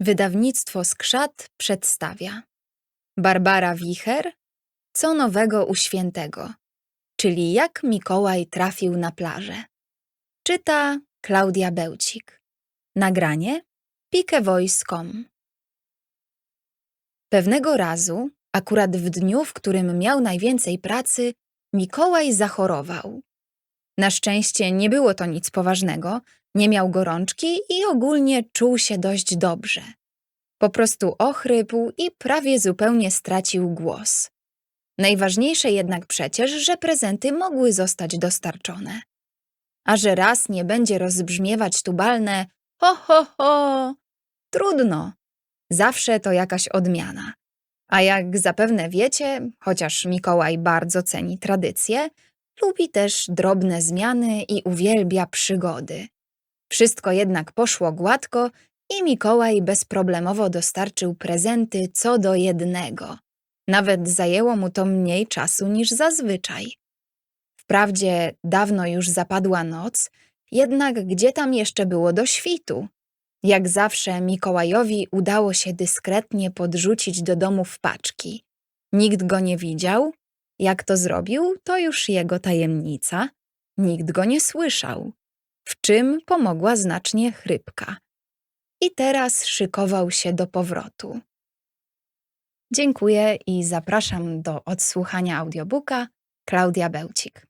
Wydawnictwo Skrzat przedstawia Barbara Wicher Co nowego u świętego, czyli jak Mikołaj trafił na plażę. Czyta Klaudia Bełcik. Nagranie pikevoice.com Pewnego razu, akurat w dniu, w którym miał najwięcej pracy, Mikołaj zachorował. Na szczęście nie było to nic poważnego, nie miał gorączki i ogólnie czuł się dość dobrze. Po prostu ochrypł i prawie zupełnie stracił głos. Najważniejsze jednak przecież, że prezenty mogły zostać dostarczone. A że raz nie będzie rozbrzmiewać tubalne ho, ho, ho, trudno. Zawsze to jakaś odmiana. A jak zapewne wiecie, chociaż Mikołaj bardzo ceni tradycje, lubi też drobne zmiany i uwielbia przygody. Wszystko jednak poszło gładko i Mikołaj bezproblemowo dostarczył prezenty co do jednego. Nawet zajęło mu to mniej czasu niż zazwyczaj. Wprawdzie dawno już zapadła noc, jednak gdzie tam jeszcze było do świtu? Jak zawsze Mikołajowi udało się dyskretnie podrzucić do domu w paczki. Nikt go nie widział. Jak to zrobił, to już jego tajemnica. Nikt go nie słyszał, w czym pomogła znacznie chrypka. I teraz szykował się do powrotu. Dziękuję i zapraszam do odsłuchania audiobooka Klaudia Bełcik.